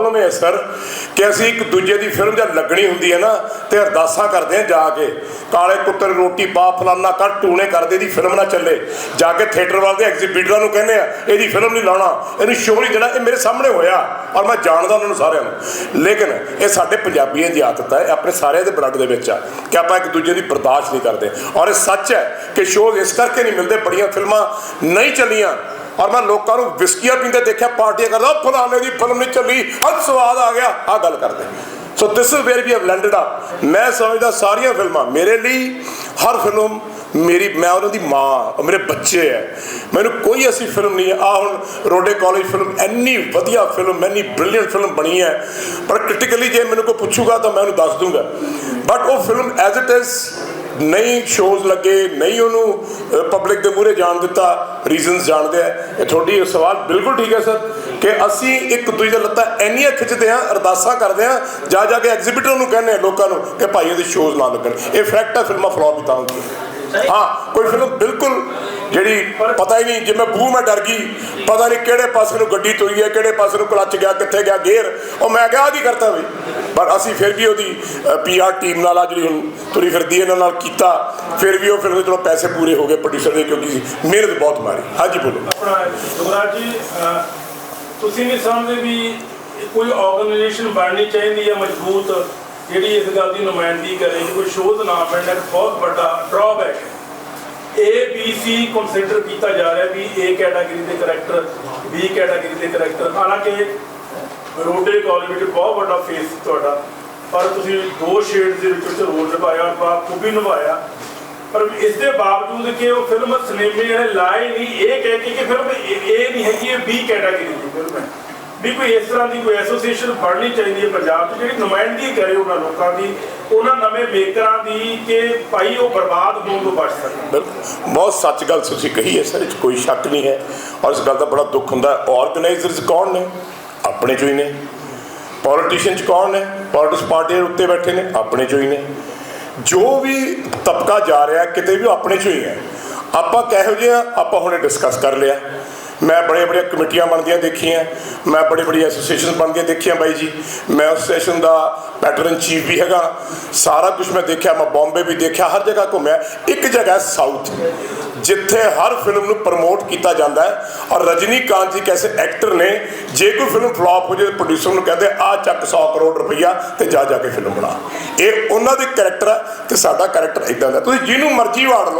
Problem ਹੈ sir ਕਿ ਅਸੀਂ ਇੱਕ ਦੂਜੇ ਦੀ ਫਿਲਮ ਜਦ ਲੱਗਣੀ ਹੁੰਦੀ ਹੈ ਨਾ, ਤੇ ਅਰਦਾਸਾਂ ਕਰਦੇ ਆ ਜਾ ਕੇ। ਕਾਲੇ ਕੁੱਤੇ ਰੋਟੀ ਪਾ, ਫਲਾਨਾ ਕਰ ਟੂਣੇ ਕਰਦੇ ਦੀ ਫਿਲਮ ਨਾ ਚੱਲੇ। ਜਾ ਕੇ ਥੀਏਟਰ ਵਾਲੇ ਐਗਜ਼ੀਬਿਟਰਾਂ ਨੂੰ ਕਹਿੰਦੇ ਆ, ਇਹਦੀ ਫਿਲਮ ਨਹੀਂ ਲਾਉਣਾ। ਇਹਨੂੰ ਸ਼ੋਅ ਨਹੀਂ ਦੇਣਾ, ਇਹ ਮੇਰੇ ਸਾਹਮਣੇ ਹੋਇਆ, ਔਰ ਮੈਂ ਜਾਣਦਾ ਉਹਨਾਂ ਨੂੰ ਸਾਰਿਆਂ ਨੂੰ। ਲੇਕਿਨ ਇਹ ਸਾਡੇ ਪੰਜਾਬੀਆਂ ਦੀ ਆਦਤ ਹੈ ਆਪਣੇ ਸਾਰਿਆਂ ਦੇ ਬਲੱਡ ਦੇ ਵਿੱਚ ਆ, ਕਿ ਆਪਾਂ ਇੱਕ ਦੂਜੇ ਦੀ ਬਰਦਾਸ਼ਤ ਨਹੀਂ ਕਰਦੇ। ਔਰ ਇਹ ਸੱਚ ਹੈ ਕਿ ਸ਼ੋਅ ਇਸ ਕਰਕੇ ਨਹੀਂ ਮਿਲਦੇ, ਬੜੀਆਂ ਫਿਲਮਾਂ ਨਹੀਂ ਚੱਲੀਆਂ ਔਰ ਮੈਂ ਲੋਕਾਂ ਨੂੰ ਵਿਸਕੀਆਂ ਪੀਂਦੇ ਦੇਖਿਆ, ਪਾਰਟੀਆਂ ਕਰਦਾ, "ਉਹ ਫਲਾਣੇ ਦੀ ਫਿਲਮ ਨਹੀਂ ਚੱਲੀ, ਅੱਜ ਸਵਾਦ ਆ ਗਿਆ ਆ ਗੱਲ ਕਰਦੇ। So this is where we have landed up ਮੈਂ ਸਮਝਦਾ ਸਾਰੀਆਂ ਫਿਲਮਾਂ ਮੇਰੇ ਲਈ, ਹਰ ਫਿਲਮ ਮੇਰੀ, ਮੈਂ ਉਹਨਾਂ ਦੀ ਮਾਂ, ਉਹ ਮੇਰੇ ਬੱਚੇ ਹੈ। ਮੈਨੂੰ ਕੋਈ ਐਸੀ ਫਿਲਮ ਨਹੀਂ ਹੈ। ਆ ਹੁਣ ਰੋਡੇ ਕਾਲਜ ਫਿਲਮ ਐਨੀ ਵਧੀਆ ਫਿਲਮ ਐਨੀ ਬ੍ਰਿਲੀਅੰਟ ਫਿਲਮ ਬਣੀ ਹੈ। ਪਰ ਕ੍ਰਿਟੀਕਲੀ ਜੇ ਮੈਨੂੰ ਕੋਈ ਪੁੱਛੂਗਾ ਤਾਂ ਮੈਂ ਉਹਨੂੰ ਦੱਸ ਦੂੰਗਾ। ਬਟ ਉਹ ਫਿਲਮ ਐਜ਼ ਇਟ ਇਜ਼ ਨਹੀਂ ਸ਼ੋਜ਼ ਲੱਗੇ, ਨਹੀਂ ਉਹਨੂੰ ਪਬਲਿਕ ਦੇ ਮੂਹਰੇ ਜਾਣ ਦਿੱਤਾ ਰੀਜ਼ਨਸ ਜਾਣਦੇ ਆ। ਇਹ ਤੁਹਾਡੀ ਸਵਾਲ ਬਿਲਕੁਲ ਠੀਕ ਹੈ, ਸਰ, ਕਿ ਅਸੀਂ ਇੱਕ ਦੂਜੇ ਦੇ ਲੱਤਾਂ ਇੰਨੀਆਂ ਖਿੱਚਦੇ ਆ ਅਰਦਾਸਾਂ ਕਰਦੇ ਆ ਜਾ ਜਾ ਕੇ ਐਗਜ਼ੀਬਿਟਰ ਨੂੰ ਕਹਿੰਦੇ ਲੋਕਾਂ ਨੂੰ ਕਿ ਭਾਈ ਇਹਦੇ ਸ਼ੋਜ਼ ਨਾ ਲੱਗਣ। ਇਹ ਫੈਕਟ ਹੈ, ਫਿਲਮਾਂ ਫਲੋਪ ਹੀ ਤਾਂ ਹੁੰਦੀਆਂ। ਹਾਂ, ਕੋਈ ਫਿਲਮ ਬਿਲਕੁਲ ਜਿਹੜੀ ਪਤਾ ਹੀ ਨਹੀਂ, ਜਿਵੇਂ ਬੂ ਮੈਂ ਡਰ ਗਈ। ਪਤਾ ਨਹੀਂ ਕਿਹੜੇ ਪਾਸੇ ਨੂੰ ਗੱਡੀ ਤੁਰੀ ਹੈ, ਕਿਹੜੇ ਪਾਸੇ ਨੂੰ ਕਲੱਚ ਗਿਆ, ਕਿੱਥੇ ਗਿਆ, ਗੇਅਰ। ਉਹ ਮੈਂ ਕਿਹਾ, ਆਹ ਕਰਤਾ ਵੀ। ਪਰ ਅਸੀਂ ਫਿਰ ਵੀ ਉਹਦੀ ਪੀਆਰ ਟੀਮ ਨਾਲ ਆ ਜਿਹੜੀ ਹੁਣ ਤੁਰੀ ਫਿਰਦੀ ਇਹਨਾਂ ਨਾਲ ਕੀਤਾ। ਫਿਰ ਵੀ ਉਹ ਫਿਰ ਉਹਦੇ ਚਲੋ ਪੈਸੇ ਪੂਰੇ ਹੋ ਗਏ ਪ੍ਰੋਡਿਊਸਰ ਦੇ, ਕਿਉਂਕਿ ਮਿਹਨਤ ਬਹੁਤ ਮਾਰੀ। ਹਾਂਜੀ, ਬੋਲੋ। ਆਪਣਾ ਯੁਵਰਾਜ ਜੀ ਤੁਸੀਂ ਵੀ ਸਮਝਦੇ ਵੀ ਕੋਈ ਆਰਗੇਨਾਈਜੇਸ਼ਨ ਬਣਨੀ ਚਾਹੀਦੀ ਹੈ ਮਜ਼ਬੂਤ? ਜਿਹੜੀ ਇਸ ਗੱਲ ਦੀ ਨੁਮਾਇੰਦਗੀ ਕਰੇ ਕੋਈ ਸ਼ੋਧ ਨਾ ਮਿਲਣਾ ਇੱਕ ਬਹੁਤ ਵੱਡਾ ਡਰਾਬੈਕ ਹੈ। A ਬੀ ਸੀ ਕੰਸੀਡਰ ਕੀਤਾ ਜਾ ਰਿਹਾ ਵੀ ਏ ਕੈਟਾਗਰੀ ਦੇ ਕਰੈਕਟਰ ਬੀ ਕੈਟਾਗਰੀ ਦੇ ਕਰੈਕਟਰ ਹਾਲਾਂਕਿ ਰੋਡੇ ਕਾਲਜ ਵਿੱਚ ਬਹੁਤ ਵੱਡਾ ਫੇਸ ਤੁਹਾਡਾ, ਪਰ ਤੁਸੀਂ ਦੋ ਸ਼ੇਡਸ ਦੇ ਵਿੱਚ ਵਿੱਚ ਰੋਲ ਨਿਭਾਇਆ ਔਰ ਬਾ ਨਿਭਾਇਆ। ਪਰ ਇਸ ਦੇ ਬਾਵਜੂਦ ਕਿ ਉਹ ਫਿਲਮ ਸਿਨੇਮੇ ਨੇ ਲਾਏ ਨਹੀਂ, ਇਹ ਕਹਿ ਕੇ ਕਿ ਫਿਲਮ ਇਹ ਇਹ ਨਹੀਂ ਹੈਗੀ, ਇਹ ਬੀ ਕੈਟਾਗਰੀ ਦੀ ਫਿਲਮ ਹੈ। ਵੀ ਕੋਈ ਇਸ ਤਰ੍ਹਾਂ ਦੀ ਕੋਈ ਐਸੋਸੀਏਸ਼ਨ ਬਣਨੀ ਚਾਹੀਦੀ ਹੈ ਪੰਜਾਬ 'ਚ, ਜਿਹੜੀ ਨੁਮਾਇੰਦਗੀ ਕਰੇ ਉਹਨਾਂ ਲੋਕਾਂ ਦੀ, ਉਹਨਾਂ ਨਵੇਂ ਮੇਕਰਾਂ ਦੀ ਕਿ ਭਾਈ ਉਹ ਬਰਬਾਦ ਹੋਣ ਤੋਂ ਬਚ ਸਕਣ। ਬਿਲਕੁਲ। ਬਹੁਤ ਸੱਚ ਗੱਲ ਤੁਸੀਂ ਕਹੀ ਹੈ, ਸਰ ਇਹ 'ਚ ਕੋਈ ਸ਼ੱਕ ਨਹੀਂ ਹੈ। ਔਰ ਇਸ ਗੱਲ ਦਾ ਬੜਾ ਦੁੱਖ ਹੁੰਦਾ ਹੈ। ਆਰਗੇਨਾਈਜ਼ਰਸ ਕੌਣ ਨੇ? ਆਪਣੇ ਚੋਂ ਹੀ ਨੇ। ਪੋਲੀਟੀਸ਼ੀਅਨਸ ਕੌਣ ਨੇ? ਪੋਲਿਟਿਕਸ ਦੇ ਉੱਤੇ ਬੈਠੇ ਨੇ। ਆਪਣੇ ਚੋਂ ਹੀ ਨੇ। ਜੋ ਵੀ ਤਬਕਾ ਜਾ ਰਿਹਾ ਕਿਤੇ ਵੀ ਆਪਣੇ ਚੋਂ ਹੀ ਹੈ। ਆਪਾਂ ਕਿਹੋ ਜਿਹੇ ਆਪਾਂ ਹੁਣੇ ਡਿਸਕਸ ਕਰ ਲਿਆ। ਮੈਂ ਬੜੇ ਬੜੀਆਂ ਕਮੇਟੀਆਂ ਬਣਦੀਆਂ ਦੇਖੀਆਂ, ਮੈਂ ਬੜੀ ਬੜੀ ਐਸੋਸੀਏਸ਼ਨ ਬਣਦੀਆਂ ਦੇਖੀਆਂ ਬਾਈ ਜੀ। ਮੈਂ ਐਸੋਸੀਏਸ਼ਨ ਦਾ ਪੈਟਰਨ ਚੀਫ ਵੀ ਹੈਗਾ। ਸਾਰਾ ਕੁਝ ਮੈਂ ਦੇਖਿਆ, ਮੈਂ ਬੰਬੇ ਵੀ ਦੇਖਿਆ, ਹਰ ਜਗ੍ਹਾ ਘੁੰਮਿਆ। ਇੱਕ ਜਗ੍ਹਾ ਸਾਊਥ ਜਿੱਥੇ ਹਰ ਫਿਲਮ ਨੂੰ ਪ੍ਰਮੋਟ ਕੀਤਾ ਜਾਂਦਾ ਹੈ। ਔਰ ਰਜਨੀਕਾਂਤ ਜੀ ਕੈਸੇ ਐਕਟਰ ਨੇ, ਜੇ ਕੋਈ ਫਿਲਮ ਫਲॉप ਹੋ ਜਾਏ ਪ੍ਰੋਡਿਊਸਰ ਨੂੰ ਕਹਿੰਦੇ, ਆ ਚੱਕ 100 ਕਰੋੜ ਰੁਪਈਆ ਤੇ ਜਾ ਜਾ ਕੇ ਫਿਲਮ ਬਣਾ। ਇਹ ਉਹਨਾਂ ਦੇ ਕੈਰੈਕਟਰ ਹੈ ਤੇ ਸਾਡਾ ਕੈਰੈਕਟਰ ਇਦਾਂ ਦਾ ਤੁਸੀਂ ਜਿਹਨੂੰ ਮਰਜ਼ੀ ਵਾੜ ਲਓ